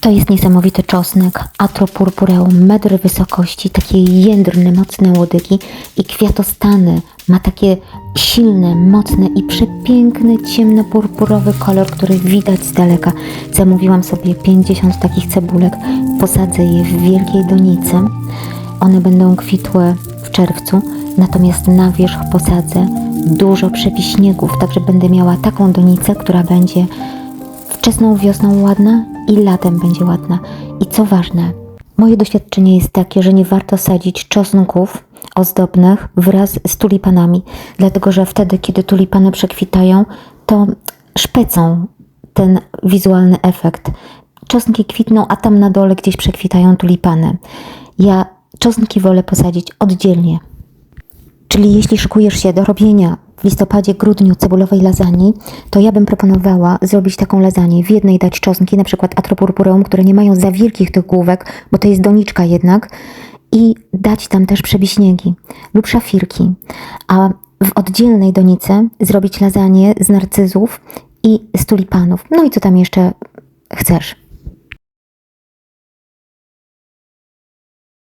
To jest niesamowity czosnek, atropurpureum, metr wysokości, takie jędrne, mocne łodygi i kwiatostany. Ma takie silne, mocne i przepiękny, ciemno-purpurowy kolor, który widać z daleka. Zamówiłam sobie 50 takich cebulek, posadzę je w wielkiej donicy. One będą kwitłe w czerwcu, natomiast na wierzch posadzę dużo przepiśniegów, także będę miała taką donicę, która będzie wczesną wiosną ładna i latem będzie ładna. I co ważne, moje doświadczenie jest takie, że nie warto sadzić czosnków ozdobnych wraz z tulipanami, dlatego że wtedy, kiedy tulipany przekwitają, to szpecą ten wizualny efekt. Czosnki kwitną, a tam na dole gdzieś przekwitają tulipany. Ja czosnki wolę posadzić oddzielnie. Czyli jeśli szykujesz się do robienia w listopadzie, grudniu cebulowej lasagne, to ja bym proponowała zrobić taką lasagne. W jednej dać czosnki, na przykład atropurpureum, które nie mają za wielkich tych główek, bo to jest doniczka jednak, i dać tam też przebiśniegi lub szafirki. A w oddzielnej donicy zrobić lasagne z narcyzów i z tulipanów. No i co tam jeszcze chcesz.